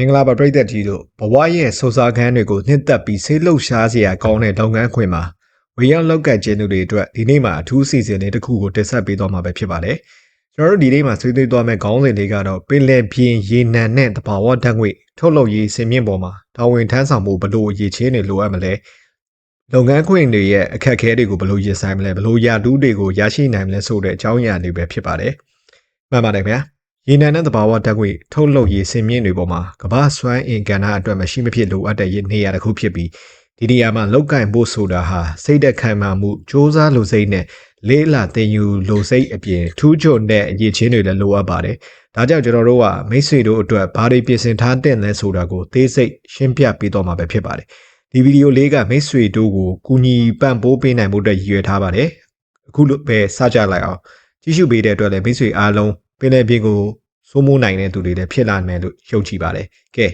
မင်္ဂလာပါပရိသတ်ကြီးတို့ဘဝရဲ့စူစာခန်းတွေကိုနှစ်သက်ပြီးဆေးလှုပ်ရှားစရာကောင်းတဲ့လုပ်ငန်းခွင်မှာဝေရောက်လောက်ကကျင်းသူတွေအတွက်ဒီနေ့မှာအထူးစီစဉ်လေးတစ်ခုကိုတင်ဆက်ပေးသွားမှာပဲဖြစ်ပါတယ်ကျွန်တော်တို့ဒီနေ့မှာဆွေးနွေးသွားမယ့်ခေါင်းစဉ်လေးကတော့ပင်လယ်ပြင်ရေနံနဲ့တဘာဝဓာတ်ငွေထုတ်လုပ်ရေးစင်မြင့်ပေါ်မှာတာဝန်ထမ်းဆောင်မှုဘယ်လိုအရေးချင်းတွေလိုအပ်မလဲလုပ်ငန်းခွင်တွေရဲ့အခက်အခဲတွေကိုဘယ်လိုရင်ဆိုင်မလဲဘယ်လိုရာထူးတွေကိုရရှိနိုင်မလဲဆိုတဲ့အကြောင်းအရာတွေပဲဖြစ်ပါတယ်မှန်ပါတယ်ဗျာ ရေနံနဲ့သဘာဝဓာတ်ငွေထုတ်လုပ်ရေးစင်မြင့်တွေပေါ်မှာကမ္ဘာစွမ်းအင်ကဏ္ဍအတွက်မရှိမဖြစ်လိုအပ်တဲ့နေရာတစ်ခုဖြစ်ပြီးဒီနေရာမှာလောက်ကင်ဖို့ဆိုတာဟာစိတ်သက်ခံမှမှုစ조사လိုစိတ်နဲ့လေးလာတင်ယူလိုစိတ်အပြင်ထူးချွန်တဲ့အရေးချင်းတွေလည်းလိုအပ်ပါတယ်။ဒါကြောင့်ကျွန်တော်တို့ကမိတ်ဆွေတို့အတွက်ဘာတွေပြင်ဆင်ထားတဲ့လဲဆိုတာကိုသေးစိတ်ရှင်းပြပေးတော့မှာပဲဖြစ်ပါတယ်။ဒီဗီဒီယိုလေးကမိတ်ဆွေတို့ကိုကူညီပံ့ပိုးပေးနိုင်မှုအတွက်ရည်ရွယ်ထားပါတယ်။အခုလိုပဲစကြလိုက်အောင်ကြည့်ရှုပေးတဲ့အတွက်လည်းမိတ်ဆွေအားလုံး ပင်လယ်ပြင်ကိုစိုးမိုးနိုင်တဲ့သူတွေလည်းဖြစ်လာမယ်လို့ယုံကြည်ပါတယ်။ကဲ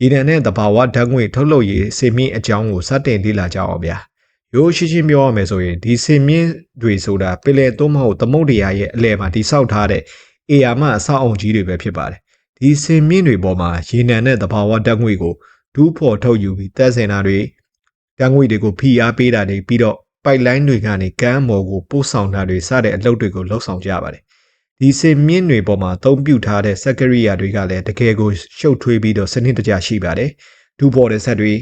ရေနံနဲ့တဘာဝဓာတ်ငွေထုတ်လုပ်ရေးစေမြင့်အကြောင်းကိုစတင်လေ့လာကြအောင်ဗျာ။ရိုးရှင်းရှင်းပြောရမယ်ဆိုရင်ဒီစေမြင့်တွေဆိုတာပင်လယ်သုံးမဟုတ်သမုဒ္ဒရာရဲ့အလယ်မှာတိဆောက်ထားတဲ့အေယာမအဆောက်အုံကြီးတွေပဲဖြစ်ပါတယ်။ဒီစေမြင့်တွေပေါ်မှာရေနံနဲ့တဘာဝဓာတ်ငွေကိုဒူးဖော်ထုတ်ယူပြီးတက်စင်တာတွေဓာတ်ငွေတွေကိုဖိအားပေးတာတွေပြီးတော့ပိုက်လိုင်းတွေကနေကမ်းမော်ကိုပို့ဆောင်တာတွေစတဲ့အလုပ်တွေကိုလှုပ်ဆောင်ကြပါတယ်။ ဒီစင်မြင့်တွေပေါ်မှာအသုံးပြုထားတဲ့စက်ကရိယာတွေကလည်းတကယ်ကိုရှုပ်ထွေးပြီးတော့စနစ်တကျရှိပါတယ်။ဒူပေါ်တဲ့ဆက်တွေ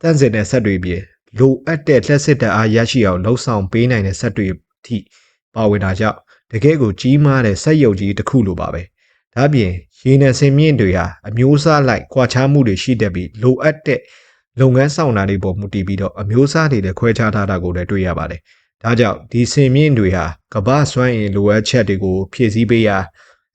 တန့်စင်တဲ့ဆက်တွေပြင်လိုအပ်တဲ့လက်စစ်တအားရရှိအောင်လှုပ်ဆောင်ပေးနိုင်တဲ့ဆက်တွေအထိပါဝင်တာကြောင့်တကယ်ကိုကြီးမားတဲ့ဆက်ရုပ်ကြီးတစ်ခုလိုပါပဲ။ဒါပြင်ရေနံစင်မြင့်တွေဟာအမျိုးအစားလိုက်ကွာခြားမှုတွေရှိတတ်ပြီးလိုအပ်တဲ့လုပ်ငန်းဆောင်တာတွေပေါ်မူတည်ပြီးတော့အမျိုးအစားတွေလည်းခွဲခြားထားတာကိုလည်းတွေ့ရပါတယ်။ ဒါကြောင့်ဒီစင်မြင့်တွေဟာကမ္ဘာစွမ်းအင်လိုအပ်ချက်တွေကိုဖြည့်ဆည်းပေးရာ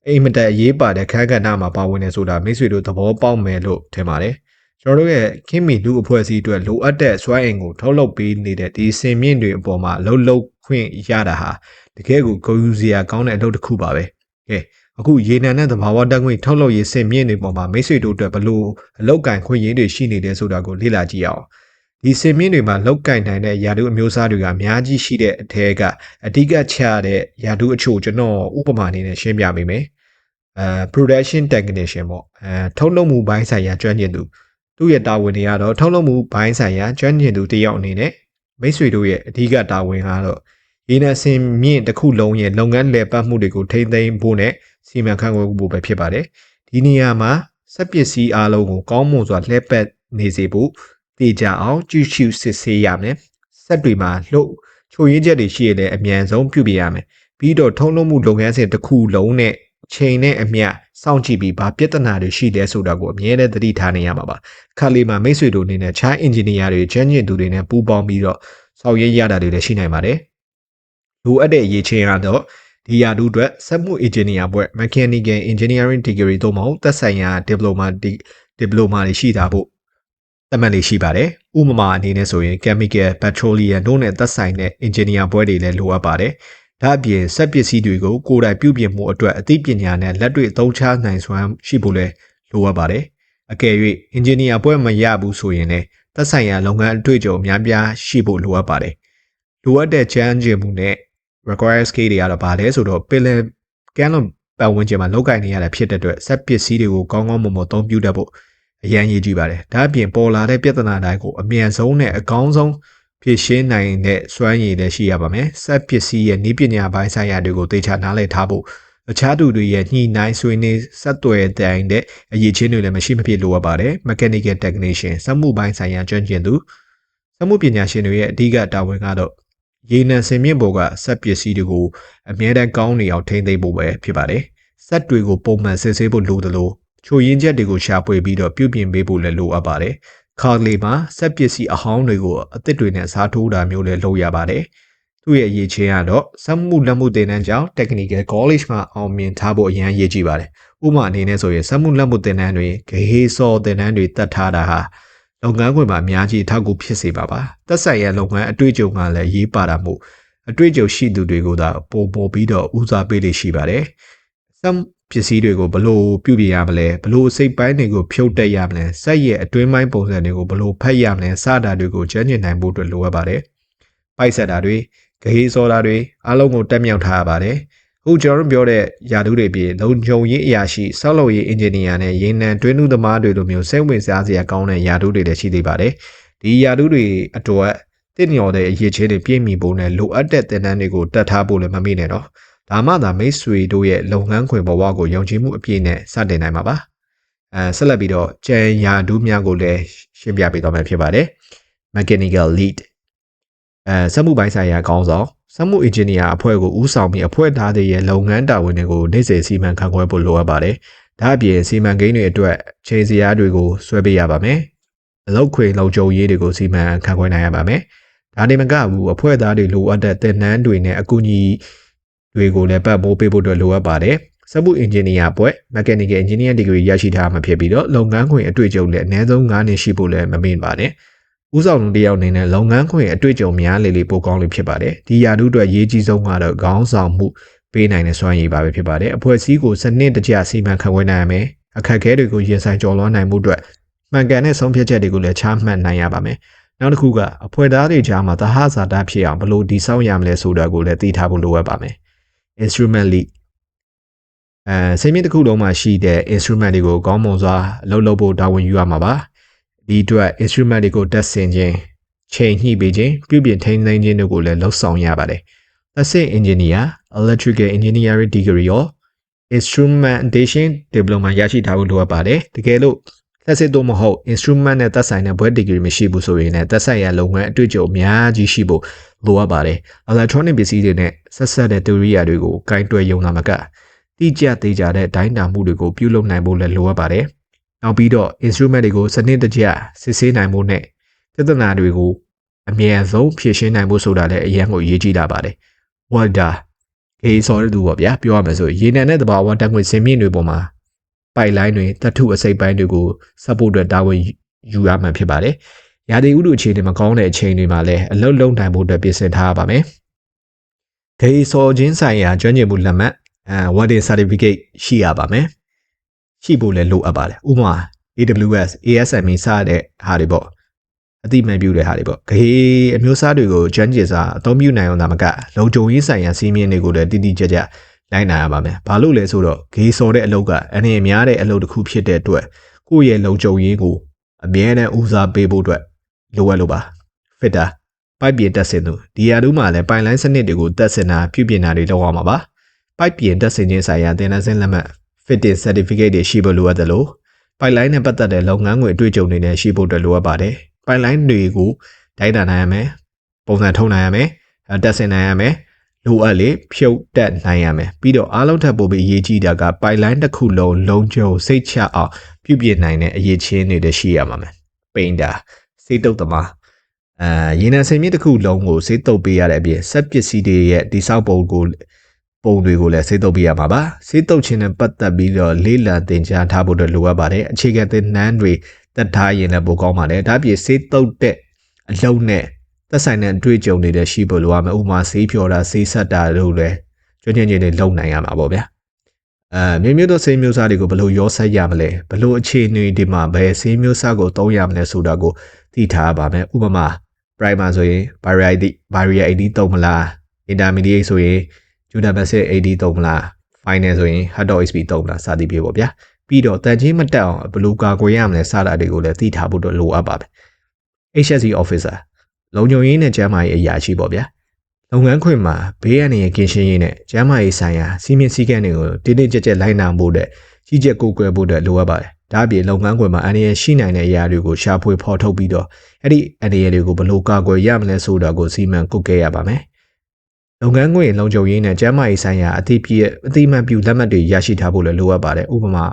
အိမ်မတက်အရေးပါတဲ့ခန်းကဏ္ဍမှာပါဝင်နေဆိုတာမိတ်ဆွေတို့သဘောပေါက်မယ်လို့ထင်ပါတယ်။ကျွန်တော်တို့ရဲ့ခင်မီလူအဖွဲ့အစည်းအတွက်လိုအပ်တဲ့စွမ်းအင်ကိုထုတ်လုပ်ပေးနေတဲ့ဒီစင်မြင့်တွေအပေါ်မှာလှုပ်လှုပ်ခွင့်ရတာဟာတကယ်ကိုဂုဏ်ယူစရာကောင်းတဲ့အလုပ်တစ်ခုပါပဲ။ကဲအခုရေနံနဲ့သဘာဝဓာတ်ငွေထုတ်လုပ်ရေးစင်မြင့်တွေပေါ်မှာမိတ်ဆွေတို့အတွက်ဘလို့အလောက်ကင်ခွင့်ရင်းတွေရှိနေတယ်ဆိုတာကိုလေ့လာကြည့်အောင်။ ဒီစင်မြင့်တွေမှာလောက်ကင်နိုင်တဲ့ယာတုအမျိုးအစားတွေကအများကြီးရှိတဲ့အထက်ကအဓိကချတဲ့ယာတုအချို့ကျွန်တော်ဥပမာအနေနဲ့ရှင်းပြပေးမယ်။အဲ production technician ပေါ့အဲထုတ်လုပ်မှုဘိုင်းဆိုင်ရာကျွမ်းကျင်သူသူ့ရဲ့တာဝန်တွေကတော့ထုတ်လုပ်မှုဘိုင်းဆိုင်ရာကျွမ်းကျင်သူတယောက်အနေနဲ့မိတ်ဆွေတို့ရဲ့အဓိကတာဝန်ကတော့ရေနံစင်မြင့်တစ်ခုလုံးရဲ့လုပ်ငန်းလည်ပတ်မှုတွေကိုထိန်းသိမ်းဖို့နဲ့စီမံခန့်ခွဲဖို့ပဲဖြစ်ပါတယ်။ဒီနေရာမှာစက်ပစ္စည်းအလုံးကိုကောင်းမွန်စွာလှည့်ပတ်နေစေဖို့ တည်ကြအောင်ကြည့်ရှုစစ်ဆေးရမယ်။စက်တွေမှာလှုပ်ချိုရင်းချက်တွေရှိရတဲ့အမြန်ဆုံးပြုပြရမယ်။ပြီးတော့ထုံးလုံးမှုလုပ်ငန်းစဉ်တစ်ခုလုံးနဲ့ချိန်နဲ့အမျှစောင့်ကြည့်ပြီးဘာပြဿနာတွေရှိလဲဆိုတာကိုအမြဲတမ်းသတိထားနေရမှာပါ။ခါလေးမှာမိတ်ဆွေတို့အနေနဲ့ခြားအင်ဂျင်နီယာတွေချမ်းကျင်သူတွေနဲ့ပူးပေါင်းပြီးတော့ဆောင်ရွက်ရတာတွေလည်းရှိနိုင်ပါတယ်။လိုအပ်တဲ့အရေးချင်းကတော့ဒီရာထူးအတွက်စက်မှု engineer ဘွဲ့ mechanical engineering degree သို့မဟုတ်သက်ဆိုင်ရာ diploma diploma တွေရှိတာဖို့ သတ်မှတ်လေးရှိပါတယ်။ဥပမာအနေနဲ့ဆိုရင် chemical petroleum တို့နဲ့သက်ဆိုင်တဲ့ engineer ဘွဲ့တွေလည်းလိုအပ်ပါတယ်။ဒါ့အပြင်စက်ပစ္စည်းတွေကိုကိုယ်တိုင်ပြုပြင်မှုအတွက်အသိပညာနဲ့လက်တွေ့သုံးချနိုင်စွမ်းရှိဖို့လည်းလိုအပ်ပါတယ်။အကယ်၍ engineer ဘွဲ့မရဘူးဆိုရင်လည်းသက်ဆိုင်ရာလုပ်ငန်းအတွေ့အကြုံအများပြားရှိဖို့လိုအပ်ပါတယ်။လိုအပ်တဲ့ချမ်းကျင်မှုနဲ့ require skill တွေကတော့ဘာလဲဆိုတော့ပင်လယ်ကမ်းလွန်ပတ်ဝန်းကျင်မှာလောက်ကင်နေရတာဖြစ်တဲ့အတွက်စက်ပစ္စည်းတွေကိုကောင်းကောင်းမွန်မွန်သုံးပြုတတ်ဖို့ အရန်ရည်ကြည့်ပါတယ်။ဒါအပြင်ပေါ်လာတဲ့ပြဿနာတိုင်းကိုအမြန်ဆုံးနဲ့အကောင်းဆုံးဖြေရှင်းနိုင်တဲ့စွမ်းရည်လည်းရှိရပါမယ်။စက်ပစ္စည်းရဲ့နည်းပညာပိုင်းဆိုင်ရာတွေကိုသေချာနားလည်ထားဖို့အခြားသူတွေရဲ့ညှိနှိုင်းဆွေးနွေးဆက်သွယ်တဲ့အတဲ့အရေးချင်းတွေလည်းမရှိမဖြစ်လိုအပ်ပါတယ်။ mechanical technician စက်မှုပိုင်းဆိုင်ရာကျွမ်းကျင်သူစက်မှုပညာရှင်တွေရဲ့အဓိကတာဝန်ကတော့ရေနံစင်မြင့်ပေါ်ကစက်ပစ္စည်းတွေကိုအမြဲတမ်းကောင်းနေအောင်ထိန်းသိမ်းဖို့ပဲဖြစ်ပါတယ်။စက်တွေကိုပုံမှန်စစ်ဆေးဖို့လိုသလို ချိုရင်းချက်တွေကိုရှာဖွေပြီးတော့ပြုပြင်ပေးဖို့လည်းလိုအပ်ပါတယ်။ခါလေးမှာစက်ပစ္စည်းအဟောင်းတွေကိုအသစ်တွေနဲ့စားထိုးတာမျိုးလည်းလုပ်ရပါတယ်။သူ့ရဲ့အရေးချင်းကတော့စက်မှုလက်မှုသင်တန်းကြောင့် Technical College မှာအောင်မြင်ထားဖို့အရန်ရည်ကြည့်ပါတယ်။ဥပမာအနေနဲ့ဆိုရင်စက်မှုလက်မှုသင်တန်းတွေဂဟေးစောသင်တန်းတွေတတ်ထားတာဟာလုပ်ငန်းခွင်မှာအများကြီးအထောက်အကူဖြစ်စေပါပါသက်ဆိုင်ရာလုပ်ငန်းအတွေ့အကြုံကလည်းရေးပါတာမို့အတွေ့အကြုံရှိသူတွေကိုသာပုံပေါ်ပြီးတော့ဦးစားပေးလေးရှိပါတယ်စက် ပစ္စည်းတွေကိုဘလို့ပြုပြင်ရမလဲဘလို့စိတ်ပိုင်းတွေကိုဖြုတ်တက်ရမလဲစက်ရဲ့အတွင်းပိုင်းပုံစံတွေကိုဘလို့ဖတ်ရမလဲစတာတွေကိုကျန်းကျင်နိုင်ဖို့အတွက်လိုအပ်ပါတယ်ပိုက်ဆက်တာတွေဂဟေးစောတာတွေအားလုံးကိုတက်မြောက်ထားရပါတယ်အခုကျွန်တော်တို့ပြောတဲ့ယာတူးတွေပြင်လုံခြုံရေးအရာရှိဆောက်လုပ်ရေးအင်ဂျင်နီယာနဲ့ရေနံတွင်းနုသမားတွေလိုမျိုးစိတ်ဝင်စားစရာကောင်းတဲ့ယာတူးတွေလည်းရှိသေးပါတယ်ဒီယာတူးတွေအတွက်တင့်လျော်တဲ့အရေးချင်းတွေပြည့်မီဖို့နဲ့လိုအပ်တဲ့သင်တန်းတွေကိုတတ်ထားဖို့လည်းမမေ့နဲ့တော့ ဒါမှသာမိတ်ဆွေတို့ရဲ့လုပ်ငန်းခွင်ဘဝကိုယုံကြည်မှုအပြည့်နဲ့စတင်နိုင်မှာပါအဲဆက်လက်ပြီးတော့ကျန်ယာတူးများကိုလည်းရှင်းပြပေးသွားမှာဖြစ်ပါတယ် mechanical lead အဲစက်မှုပိုင်းဆိုင်ရာခေါင်းဆောင်စက်မှုအင်ဂျင်နီယာအဖွဲ့ကိုဦးဆောင်ပြီးအဖွဲ့သားတွေရဲ့လုပ်ငန်းတာဝန်တွေကိုနေ့စဉ်စီမံခန့်ခွဲဖို့လိုအပ်ပါတယ်။ဒါအပြင်စီမံကိန်းတွေအတွက်ချိန်စရာတွေကိုဆွဲပေးရပါမယ်။အလုပ်ခွင်လုံခြုံရေးတွေကိုစီမံခန့်ခွဲနိုင်ရပါမယ်။ဒါနေမကဘူးအဖွဲ့သားတွေလိုအပ်တဲ့သင်တန်းတွေနဲ့အကူအညီ တွေကိုလည်းပတ်မိုးပေးဖို့အတွက်လိုအပ်ပါတယ်။စက်မှုအင်ဂျင်နီယာဘွဲ့ mechanical engineer degree ရရှိထားမှဖြစ်ပြီးတော့လုပ်ငန်းခွင်အတွေ့အကြုံလည်းအနည်းဆုံး9နှစ်ရှိဖို့လည်းမမေ့ပါနဲ့။ဦးဆောင်သူတယောက်အနေနဲ့လုပ်ငန်းခွင်အတွေ့အကြုံများလေလေပိုကောင်းလို့ဖြစ်ပါတယ်။ဒီယာတုအတွက်ရေးကြီးဆုံးကတော့ခေါင်းဆောင်မှုပေးနိုင်တဲ့စွမ်းရည်ပါပဲဖြစ်ပါတယ်။အဖွဲ့အစည်းကိုစနစ်တကျစီမံခန့်ခွဲနိုင်ရမယ်။အခက်အခဲတွေကိုရင်ဆိုင်ကျော်လွှားနိုင်မှုအတွက်မှန်ကန်တဲ့ဆုံးဖြတ်ချက်တွေကိုလည်းချမှတ်နိုင်ရပါမယ်။နောက်တစ်ခုကအဖွဲ့သားတွေကြားမှာသဟဇာတဖြစ်အောင်ဘယ်လိုတည်ဆောက်ရမလဲဆိုတာကိုလည်းသိထားဖို့လိုအပ်ပါမယ်။ instrument lead အဲစိတ်မြင့်တစ်ခုလုံးမှာရှိတဲ့ instrument တွေကိုကောင်းမွန်စွာအလုပ်လုပ်ဖို့တာဝန်ယူရမှာပါဒီအတွက် instrument တွေကိုတက်ဆင်ခြင်းချိန်ညှိပေးခြင်းပြုပြင်ထိန်းသိမ်းခြင်းတို့ကိုလည်းလှုပ်ဆောင်ရပါတယ်သက်စစ် engineer electrical engineering degree ရော instrumentation diploma ရရှိထားဖို့လိုအပ်ပါတယ်တကယ်လို့သက်စစ်တော့မဟုတ် instrument နဲ့သက်ဆိုင်တဲ့ဘွဲ့ degree မရှိဘူးဆိုရင်လည်းသက်ဆိုင်ရာလုပ်ငန်းအတွေ့အကြုံအများကြီးရှိဖို့ လိုအပ်ပါတယ် electronic ပစ္စည်းတွေနဲ့ဆက်ဆက်တဲ့ theory တွေကိုကင်တွယ်ယုံနာမကတိကျသေးကြတဲ့ဒိုင်းတာမှုတွေကိုပြုလုပ်နိုင်ဖို့လည်းလိုအပ်ပါတယ်။နောက်ပြီးတော့ instrument တွေကိုစနစ်တကျစစ်ဆေးနိုင်ဖို့နဲ့ပြဿနာတွေကိုအမြန်ဆုံးဖြေရှင်းနိုင်ဖို့ဆိုတာလည်းအရင်ကိုအရေးကြီးတာပါတယ်။ Walter အေးစော်ရသူပေါ့ဗျာပြောရမယ်ဆိုရေနံနဲ့တဘာဝတံခွေစင်မြင့်တွေပေါ်မှာပိုက်လိုင်းတွေတထုအစိပ်ပိုင်းတွေကိုစပ်ဖို့အတွက်တာဝန်ယူရမှဖြစ်ပါတယ်။ ရာသီဥတုအခြေအနေမကောင်းတဲ့အချိန်တွေမှာလည်းအလုပ်လုပ်နိုင်ဖို့အတွက်ပြင်ဆင်ထားရပါမယ်။ဂေစော်ချင်းဆိုင်ရာကျွမ်းကျင်မှုလက်မှတ်အဲ warning certificate ရှိရပါမယ်ရှိဖို့လည်းလိုအပ်ပါတယ်ဥပမာ AWS ASME စတဲ့ဟာတွေပေါ့အတိမန်ပြုတဲ့ဟာတွေပေါ့ဂေးအမျိုးအစားတွေကိုကျွမ်းကျင်စွာအသုံးပြုနိုင်အောင်ဒါမကလုံခြုံရေးဆိုင်ရာစီးမြင်တွေကိုလည်းတိတိကျကျလိုက်နိုင်ရပါမယ်ဘာလို့လဲဆိုတော့ဂေးစော်တဲ့အလုပ်ကအနေအများတဲ့အလုပ်တစ်ခုဖြစ်တဲ့အတွက်ကိုယ့်ရဲ့လုံခြုံရေးကိုအမြဲတမ်းဦးစားပေးဖို့အတွက် လိုအပ်လို့ပါ fitter ပိုက်ပြင်တက်စင်သူဒီရာထူးမှာလည်းပိုင်လိုင်းစနစ်တွေကိုတက်စင်တာပြုပြင်တာတွေလုပ်ရမှာပါပိုက်ပြင်တက်ဆင်ခြင်းဆိုင်ရာသင်တန်းဆင်းလက်မှတ် fitting certificate တွေရှိဖို့လိုအပ်တယ်လို့ပိုက်လိုင်းနဲ့ပတ်သက်တဲ့လုပ်ငန်းခွင်အတွေ့အကြုံတွေနဲ့ရှိဖို့အတွက်လိုအပ်ပါတယ်။ပိုက်လိုင်းတွေကိုဒိုင်းတာနိုင်ရမယ်။ပုံစံထုံနိုင်ရမယ်။တက်ဆင်နိုင်ရမယ်။လိုအပ်လေဖြုတ်တက်နိုင်ရမယ်။ပြီးတော့အားလုံးထပ်ပို့ပြီးအရေးကြီးတာကပိုက်လိုင်းတစ်ခုလုံးလုံးကျုံစိတ်ချအောင်ပြုပြင်နိုင်တဲ့အရေးချင်းတွေလည်းရှိရမှာမယ်။ပိန်တာ စိတ်တုပ်သမားအာရေနံစင်မြင့်တစ်ခုလုံးကိုစိတ်တုပ်ပေးရတဲ့အပြင်စက်ပစ္စည်းတွေရဲ့တိဆောက်ပုံကိုပုံတွေကိုလည်းစေးတုပ်ပြရမှာပါစေးတုပ်ခြင်းနဲ့ပတ်သက်ပြီးတော့လေးလံသင်ကြားထားဖို့အတွက်လိုအပ်ပါတယ်အခြေခံသင်တန်းတွေတက်ထားရင်လည်းပိုကောင်းပါတယ်ဒါပြင်စေးတုပ်တဲ့အလုံးနဲ့သက်ဆိုင်တဲ့အတွေ့အကြုံတွေလည်းရှိဖို့လိုအပ်မယ်ဥပမာစေးဖြော်တာစေးဆက်တာတို့လည်းကျွမ်းကျင်ခြင်းတွေလုပ်နိုင်ရမှာပေါ့ဗျာ အဲမျိုးမျိုးသောဆေးမျိုးစားတွေကိုဘယ်လိုရောဆက်ရမလဲဘယ်လိုအခြေအနေဒီမှာဘယ်ဆေးမျိုးစားကိုသုံးရမလဲဆိုတာကိုသိထားပါမယ်ဥပမာ primer ဆိုရင် variety variety သုံးမလား intermediate ဆိုရင် Judah Bassett AD သုံးမလား final ဆိုရင် Hard XP သုံးမလားစသည်ဖြစ်ပေါ့ဗျာပြီးတော့တန်ချင်းမတက်အောင်ဘယ်လိုကာကွယ်ရမလဲစတာတွေကိုလည်းသိထားဖို့တော့လိုအပ်ပါပဲ HSC officer လုံခြုံရေးနဲ့ကျန်းမာရေးအရာရှိပေါ့ဗျာ လုပ်ငန်းခွင်မှာဘေးအန္တရာယ်ကင်းရှင်းရေးနဲ့ကျန်းမာရေးဆိုင်ရာစီမင်းစည်းကမ်းတွေကိုတင်းတင်းကြပ်ကြပ်လိုက်နာဖို့တဲ့ကြီးကြပ်ကိုယ်ကွယ်ဖို့တဲ့လိုအပ်ပါတယ်။ဒါ့အပြင်လုပ်ငန်းခွင်မှာအန္တရာယ်ရှိနိုင်တဲ့အရာတွေကိုရှာဖွေဖော်ထုတ်ပြီးတော့အဲ့ဒီအန္တရာယ်တွေကိုဘယ်လိုကာကွယ်ရမလဲဆိုတာကိုစီမံကုတ်ကဲရပါမယ်လုပ်ငန်းခွင်လုံခြုံရေးနဲ့ကျန်းမာရေးဆိုင်ရာအသိပြည့်အသိမှတ်ပြုလက်မှတ်တွေရရှိထားဖို့လည်းလိုအပ်ပါတယ်ဥပမာ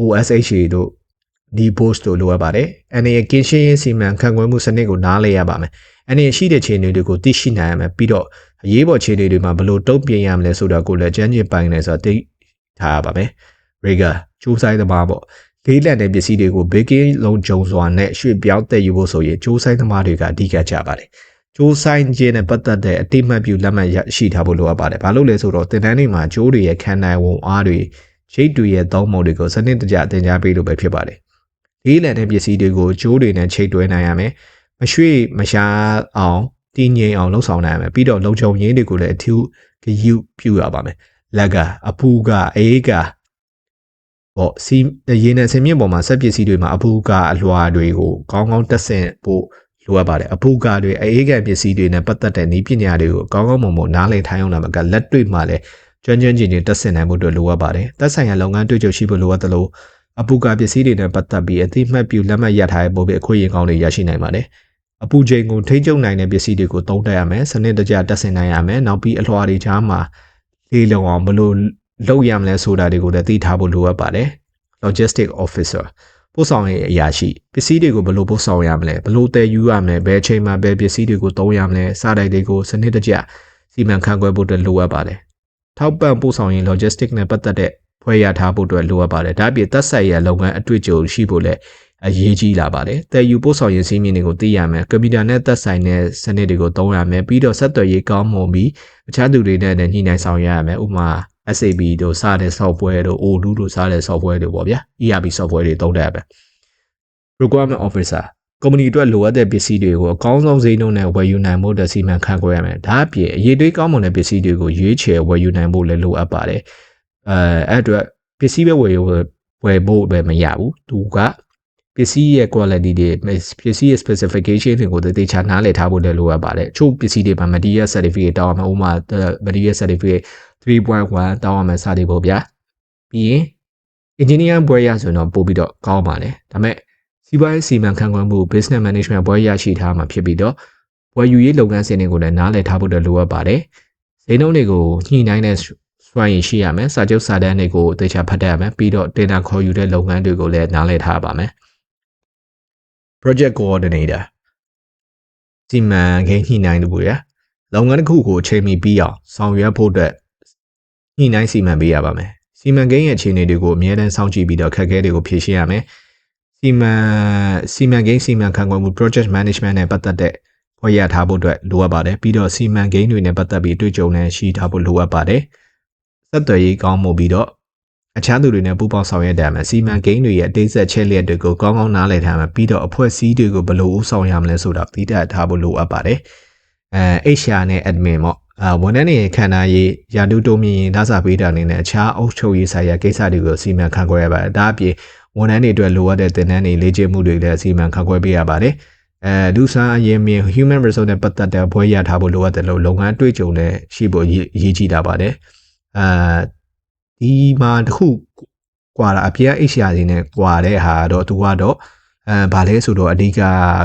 OSHA တို့ DPOS တို့လိုအပ်ပါတယ်အနေရကင်းရှင်းရေးစီမံခန့်ခွဲမှုစနစ်ကိုနားလည်ရပါမယ်အနေရရှိတဲ့ခြေအနေတွေကိုသိရှိနိုင်ရမယ်ပြီးတော့အရေးပေါ်ခြေအနေတွေမှာဘယ်လိုတုံ့ပြန်ရမလဲဆိုတာကိုလည်းကျန်းကျင်ပိုင်းနေဆိုတော့သိထားရပါမယ် Rigor ကျိုးဆိုင်သမားပေါ့လေးလံတဲ့ပစ္စည်းတွေကိုဘေကင်းလုံးကြုံစွာနဲ့ရွှေ့ပြောင်းတည်ယူဖို့ဆိုရင်ကျိုးဆိုင်သမားတွေကအဓိကကြပါတယ်ကျိုးဆိုင်ခြင်းနဲ့ပတ်သက်တဲ့အတိမတ်ပြုလက်မှတ်ရရှိထားဖို့လိုအပ်ပါတယ်။ဘာလို့လဲဆိုတော့တင်တန်းတွေမှာကျိုးတွေရဲ့ခံနိုင်ဝန်အားတွေချိတ်တွေရဲ့သုံးပုံတွေကိုစနစ်တကျတင် जा ပေးလို့ပဲဖြစ်ပါတယ်။ လေးလံတဲ့ပစ္စည်းတွေကိုကျိုးတွေနဲ့ချိတ်တွဲနိုင်ရမယ်။မရွှေ့မရှားအောင်တည်ငြိမ်အောင်လှုပ်ဆောင်နိုင်ရမယ်။ပြီးတော့လုံခြုံရေးတွေကိုလည်းအထူးဂရုပြုရပါမယ်။လက်ကအပူကအအေးကပေါ့စီရေနံစင်မြင့်ပေါ်မှာစက်ပစ္စည်းတွေမှာအပူကအလွှာတွေကိုကောင်းကောင်းတက်ဆင်ဖို့လိုအပ်ပါတယ်အပူကတွေအေးကံပစ္စည်းတွေနဲ့ပတ်သက်တဲ့နည်းပညာတွေကိုကောင်းကောင်းမွန်မွန်နားလည်ထိုင်အောင်လာမှာကလက်တွေ့မှာလည်းကျွမ်းကျွမ်းကျင်ကျင်တက်ဆင်နိုင်ဖို့အတွက်လိုအပ်ပါတယ်သက်ဆိုင်ရာလုပ်ငန်းတွေ့ကြုံရှိဖို့လိုအပ်တယ်လို့ အပူကပစ္စည်းတွေနဲ့ပတ်သက်ပြီးအသိမှတ်ပြုလက်မှတ်ရထားတဲ့ပုံပြအခွင့်အရေးကောင်းတွေရရှိနိုင်ပါတယ်အပူချိန်ကိုထိန်းချုပ်နိုင်တဲ့ပစ္စည်းတွေကိုသုံးတတ်ရမယ်စနစ်တကျတက်ဆင်နိုင်ရမယ်နောက်ပြီးအလွှာတွေချားမှာလေလုံအောင်ဘလို့လုပ်ရမလဲဆိုတာတွေကိုလည်းသိထားဖို့လိုအပ်ပါတယ် logistic officer ပို့ဆောင်ရေးအရာရှိပစ္စည်းတွေကိုဘယ်လိုပို့ဆောင်ရမလဲဘယ်လိုတည်ယူရမလဲဘယ်အချိန်မှာဘယ်ပစ္စည်းတွေကိုသုံးရမလဲစတဲ့တွေကိုစနစ်တကျစီမံခန့်ခွဲဖို့အတွက်လိုအပ်ပါတယ်ထောက်ပံ့ပို့ဆောင်ရေး logistic နဲ့ပတ်သက်တဲ့ ဖွဲ့ရထားဖို့အတွက်လိုအပ်ပါတယ်ဒါ့အပြင်သက်ဆိုင်ရာလုပ်ငန်းအတွေ့အကြုံရှိဖို့လည်းအရေးကြီးလာပါတယ်တည်ယူပို့ဆောင်ရေးစီးမြင်တွေကိုသိရမယ်ကွန်ပျူတာနဲ့သက်ဆိုင်တဲ့စနစ်တွေကိုသုံးရမယ်ပြီးတော့ဆက်သွယ်ရေးကောင်းမွန်ပြီးအခြားသူတွေနဲ့ညှိနှိုင်းဆောင်ရွက်ရမယ်ဥပမာ SAP တို့စတဲ့ software တို့ Odoo တို့စတဲ့ software တွေပေါ့ဗျာ ERP software တွေသုံးတတ်ပဲ requirement officer ကုမ္ပဏီအတွက်လိုအပ်တဲ့ပစ္စည်းတွေကိုအကောင်းဆုံးဈေးနှုန်းနဲ့ဝယ်ယူနိုင်ဖို့တစီမံခန့်ခွဲရမယ်ဒါအပြင်အရေးတွေးကောင်းမွန်တဲ့ပစ္စည်းတွေကိုရွေးချယ်ဝယ်ယူနိုင်ဖို့လည်းလိုအပ်ပါတယ် အဲအဲ့အတွက်ပစ္စည်းပဲဝယ်ဝယ်ဖို့ပဲမရဘူးသူကပစ္စည်းရဲ့ quality တွေပစ္စည်းရဲ့ specification တွေကိုသေချာနားလည်ထားဖို့လည်းလိုအပ်ပါတယ်အချို့ပစ္စည်းတွေမှာ material certificate တောင်းရမယ်ဥပမာ material certificate 3.1တောင်းရမယ်စသည်ပေါ့ဗျာပြီးရင် engineer ဘွဲရဆိုတော့ပို့ပြီးတော့ကောင်းပါလေဒါပေမဲ့စီးပွားရေးစီမံခန့်ခွဲမှု business management ဘွဲရရှိထားမှာဖြစ်ပြီးတော့ဘွဲယူရေးလုပ်ငန်းစဉ်တွေကိုလည်းနားလည်ထားဖို့လိုအပ်ပါတယ်ဈေးနှုန်းတွေကိုညှိနှိုင်းတဲ့ စွမ်းရည်ရှိရမယ်စာချုပ်စာတမ်းတွေကိုသေချာဖတ်တတ်ရမယ်ပြီးတော့ data ခေါ်ယူတဲ့လုပ်ငန်းတွေကိုလည်းနားလည်ထားပါမယ် project coordinator စီမံကိန်းညှိနှိုင်းသူတွေလုပ်ငန်းတစ်ခုကိုအချိန်မီပြီးအောင်ဆောင်ရွက်ဖို့အတွက်ညှိနှိုင်းစီမံပေးရပါမယ်စီမံကိန်းရဲ့အခြေအနေတွေကိုအမြဲတမ်းစောင့်ကြည့်ပြီးတော့ခက်ခဲတွေကိုဖြေရှင်းရမယ်စီမံစီမံကိန်းစီမံခန့်ခွဲမှု project management နဲ့ပတ်သက်တဲ့ဖွဲ့ရထားဖို့အတွက်လိုအပ်ပါတယ်ပြီးတော့စီမံကိန်းတွေနဲ့ပတ်သက်ပြီးတွေ့ကြုံနဲ့ရှိထားဖို့လိုအပ်ပါတယ် ဆက်သွယ်ရေးကောင်းမှုပြီးတော့အခြားသူတွေနဲ့ပူးပေါင်းဆောင်ရွက်တယ်မှာစီမံကိန်းတွေရဲ့အသေးစိတ်ချက်လက်တွေကိုကောင်းကောင်းနားလည်ထားမှာပြီးတော့အဖွဲ့အစည်းတွေကိုဘယ်လိုဦးဆောင်ရမလဲဆိုတာသိတတ်ထားဖို့လိုအပ်ပါတယ်အဲ HR နဲ့ admin ပေါ့အာဝန်ထမ်းတွေခန္ဓာရေးရာထူးတိုးမြင့်ရင်ဒါစာပေးတာအနေနဲ့အခြားအုပ်ချုပ်ရေးဆိုင်ရာကိစ္စတွေကိုစီမံခန့်ခွဲရပါတယ်ဒါအပြင်ဝန်ထမ်းတွေအတွက်လိုအပ်တဲ့သင်တန်းတွေလေ့ကျင့်မှုတွေလည်းစီမံခန့်ခွဲပေးရပါတယ်အဲဒုစားအရင်မြင် human resource နဲ့ပတ်သက်တဲ့ဘွဲရထားဖို့လိုအပ်တယ်လို့လုပ်ငန်းတွေ့ကြုံနဲ့ရှိဖို့အရေးကြီးတာပါတယ် အာဒီမှာတခုကွာတာအပြည့် HR တွေနဲ့ကွာတဲ့ဟာတော့သူကတော့အဲဘာလဲဆိုတော့အဓိက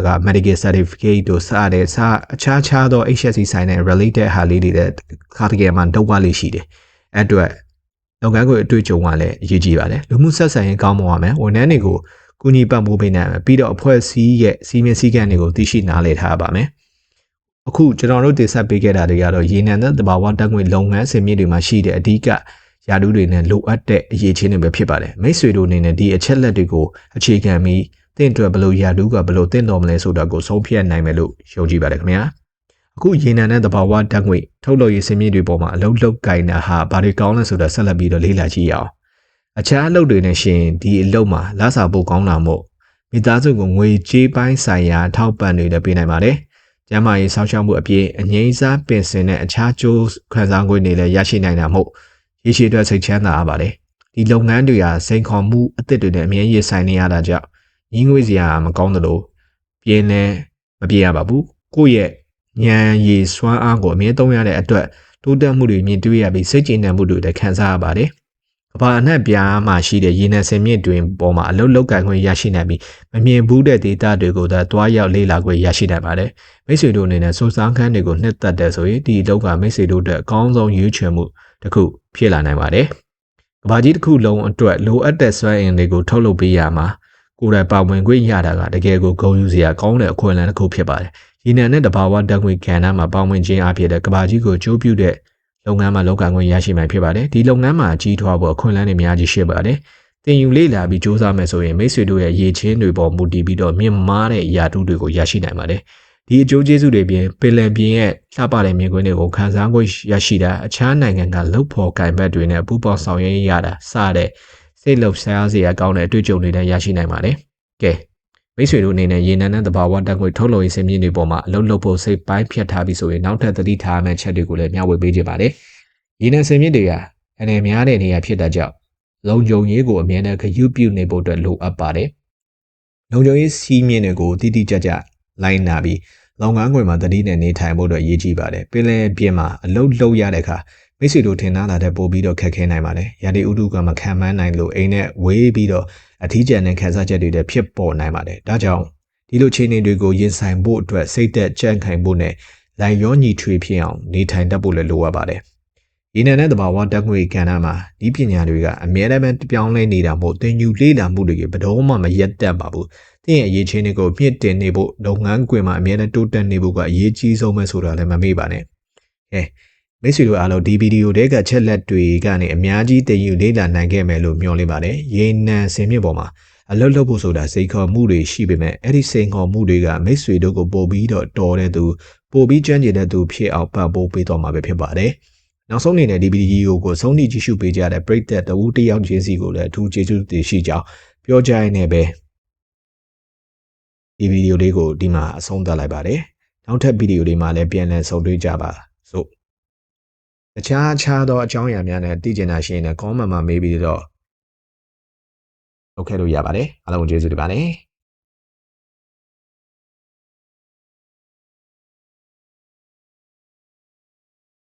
က medical certificate တို့စတဲ့စအခြားခြားသော HSC ဆိုင်တဲ့ related ဟာလေးတွေတဲ့ခါတကယ်မှတော့ဝလေးရှိတယ်အဲ့အတွက်လုပ်ငန်းကိုအတွေ့အကြုံကလည်းအရေးကြီးပါတယ်လူမှုဆက်ဆံရေးကောင်းမွန်ရမယ်ဝန်ထမ်းတွေကိုကူညီပံ့ပိုးပေးနိုင်မယ်ပြီးတော့အဖွဲ့အစည်းရဲ့စီမင်းစည်းကမ်းတွေကိုသိရှိနားလည်ထားပါမယ် အခုကျွန်တော်တို့တင်ဆက်ပေးခဲ့တာတွေကတော့ရေနံနဲ့တဘာဝတက်ငွေလုပ်ငန်းစင်မြင့်တွေမှာရှိတဲ့အဓိကယာတူးတွေနဲ့လိုအပ်တဲ့အရေးချင်းတွေပဲဖြစ်ပါတယ်မိတ်ဆွေတို့အနေနဲ့ဒီအချက်လက်တွေကိုအခြေခံပြီးတင့်အတွက်ဘလို့ယာတူးကဘလို့တင့်တော်မလဲဆိုတာကိုဆုံးဖြတ်နိုင်မယ်လို့ယုံကြည်ပါတယ်ခင်ဗျာအခုရေနံနဲ့တဘာဝတက်ငွေထုတ်လုပ်ရေးစင်မြင့်တွေပေါ်မှာအလုံးလောက်ကင်တာဟာဘာတွေကောင်းလဲဆိုတာဆက်လက်ပြီးတော့လေ့လာကြည့်ရအောင်အခြားအလုပ်တွေနဲ့ရှင်ဒီအလုပ်မှာလစာပိုကောင်းတာမို့မိသားစုကိုငွေကြေးပိုင်းဆိုင်ရာထောက်ပံ့တွေလည်းပေးနိုင်ပါတယ် ကျန်းမာရေးစောင့်ရှောက်မှုအပြင်အငြိမ်းစားပင်စင်နဲ့အခြားကျိုးခံစား권တွေလည်းရရှိနိုင်တာမို့ရေရှည်အတွက်စိတ်ချမ်းသာရပါတယ်ဒီလုပ်ငန်းတွေဟာစိန်ခေါ်မှုအသစ်တွေနဲ့အမြဲရင်ဆိုင်နေရတာကြောင့်ညီငွေစရာမကောင်းသလိုပြင်းလဲမပြေရပါဘူးကိုယ့်ရဲ့ဉာဏ်ရည်စွမ်းအားကိုအမြဲသုံးရတဲ့အတွက်တိုးတက်မှုတွေမြင်တွေ့ရပြီးစိတ်ကြည်နံမှုတွေလည်းခံစားရပါတယ် ကဘာအနှံ့ပြားမှာရှိတဲ့ရေနံစင်မြင့်တွင်ပေါ်မှာအလုတ်လောက်ကင်ခွင့်ရရှိနိုင်ပြီးမမြင်ဘူးတဲ့ဒေတာတွေကိုသာတွားရောက်လေ့လာခွင့်ရရှိနိုင်ပါတယ်မိတ်ဆွေတို့အနေနဲ့စိုးစားခန်းတွေကိုနှစ်သက်တဲ့ဆိုရင်ဒီအလောက်ကမိတ်ဆွေတို့အတွက်အကောင်းဆုံးရွေးချယ်မှုတစ်ခုဖြစ်လာနိုင်ပါတယ်ကဘာကြီးတစ်ခုလုံးအတွက်လိုအပ်တဲ့စွမ်းအင်တွေကိုထုတ်လုပ်ပေးရမှာကိုယ်တိုင်ပါဝင်ခွင့်ရတာကတကယ်ကိုဂုဏ်ယူစရာကောင်းတဲ့အခွင့်အလမ်းတစ်ခုဖြစ်ပါတယ်ရေနံနဲ့တဘာဝဓာတ်ငွေကဏ္ဍမှာပါဝင်ခြင်းအဖြစ်တဲ့ကဘာကြီးကိုကြိုးပြုတဲ့ လုပ်ငန်းမှာလောက်ကန်ခွင့်ရရှိမှာဖြစ်ပါတယ်ဒီလုပ်ငန်းမှာကြီးထွားဖို့အခွင့်အလမ်းတွေအများကြီးရှိပါတယ်တင်ယူလေ့လာပြီးစူးစမ်းမယ်ဆိုရင်မိတ်ဆွေတို့ရဲ့ရည်ချင်းတွေပေါ်မူတည်ပြီးတော့မြင့်မားတဲ့ယာတူးတွေကိုရရှိနိုင်ပါတယ်ဒီအကျိုးကျေးဇူးတွေပြင်ပင်လယ်ပြင်ရဲ့လှပတဲ့မြင်ကွင်းတွေကိုခန်းစားခွင့်ရရှိတာအခြားနိုင်ငံကလှုပ်ဖော်ကင်ဘက်တွေနဲ့ပူးပေါင်းဆောင်ရွက်ရတာစတဲ့စိတ်လှုပ်ရှားစရာကောင်းတဲ့အတွေ့အကြုံတွေလည်းရရှိနိုင်ပါတယ်ကဲ မိတ်ဆွေတို့အနေနဲ့ရေနံနဲ့တဘာဝတက်ခွေထုတ်လို့ရေးစင်မြင့်တွေပေါ်မှာအလုံးလုံးဖို့စိတ်ပိုင်းဖြတ်ထားပြီးဆိုရင်နောက်ထပ်သတိထားမယ့်ချက်တွေကိုလည်းမျှဝေပေးကြပါတယ်။ရေနံစင်မြင့်တွေကအနေများတဲ့နေရာဖြစ်တာကြောင့်လုံခြုံရေးကိုအမြဲတမ်းခယူးပြုနေဖို့အတွက်လိုအပ်ပါတယ်လုံခြုံရေးစီးမြင့်တွေကိုတိတိကျကျလိုက်နာပြီးလုပ်ငန်းခွင်မှာတတိနဲ့နေထိုင်ဖို့အတွက်အရေးကြီးပါတယ်ပင်လယ်ပြင်မှာအလုပ်လုပ်ရတဲ့အခါမိတ်ဆွေတို့ထင်သားတာတဲ့ပို့ပြီးတော့ခက်ခဲနိုင်ပါတယ်ရာဒီဥတုကမခံမန်းနိုင်လို့အိမ်နဲ့ဝေးပြီးတော့ အထီးကျန်တဲ့ခန်းစားချက်တွေလည်းဖြစ်ပေါ်နိုင်ပါတယ်ဒါကြောင့်ဒီလိုခြေအနေတွေကိုရင်ဆိုင်ဖို့အတွက်စိတ်သက်ကြံ့ခိုင်ဖို့နဲ့လိုက်ရောညီထွေဖြစ်အောင်နေထိုင်တတ်ဖို့လည်းလိုအပ်ပါတယ်ဒီနေ့နဲ့တဘာဝတက်ငွေကဏ္ဍမှာဒီပညာတွေကအများအားဖြင့်ပြောင်းလဲနေတာမို့သင်ယူလေ့လာမှုတွေကဘယ်တော့မှမရက်တတ်ပါဘူးသင်ရဲ့အရေးချင်းတွေကိုမြင့်တင်နေဖို့လုပ်ငန်းခွင်မှာအများနဲ့တိုးတက်နေဖို့ကအရေးကြီးဆုံးပဲဆိုတာလည်းမမေ့ပါနဲ့။ကဲ မိတ်ဆွေတို့အားလုံးဒီဗီဒီယိုတွေကချက်လက်တွေကနေအများကြီးတည်ယူလေ့လာနိုင်ခဲ့မယ်လို့မျှော်လင့်ပါတယ်။ရေနံစင်မြင့်ပေါ်မှာအလုပ်လုပ်ဖို့ဆိုတာစိတ်ခေါ်မှုတွေရှိပေမဲ့အဲ့ဒီစိန်ခေါ်မှုတွေကမိတ်ဆွေတို့ကိုပို့ပြီးတော့တော်တဲ့သူပို့ပြီးကျွမ်းကျင်တဲ့သူဖြစ်အောင်ပတ်ဖို့ပေးတော့မှာပဲဖြစ်ပါတယ်။နောက်ဆုံးအနေနဲ့ဒီဗီဒီယိုကိုဆုံးဖြတ်ကြည့်ရှုပေးကြတဲ့ပရိသတ်တဦးတစ်ယောက်ချင်းစီကိုလည်းအထူးကျေးဇူးတင်ရှိကြောင်းပြောကြရင်းနဲ့ပဲဒီဗီဒီယိုလေးကိုဒီမှာအဆုံးသတ်လိုက်ပါတယ်။နောက်ထပ်ဗီဒီယိုလေးမှာလည်းပြန်လည်ဆုံတွေ့ကြပါစို့။ တခြားအခြားသောအကြောင်းအရာများနဲ့သိကျင်တာရှိရင်လည်း comment မှာမေးပြီးတော့လုပ်ခဲ့လို့ရပါတယ်။အားလုံးကိုကျေးဇူးတင်ပါတယ်။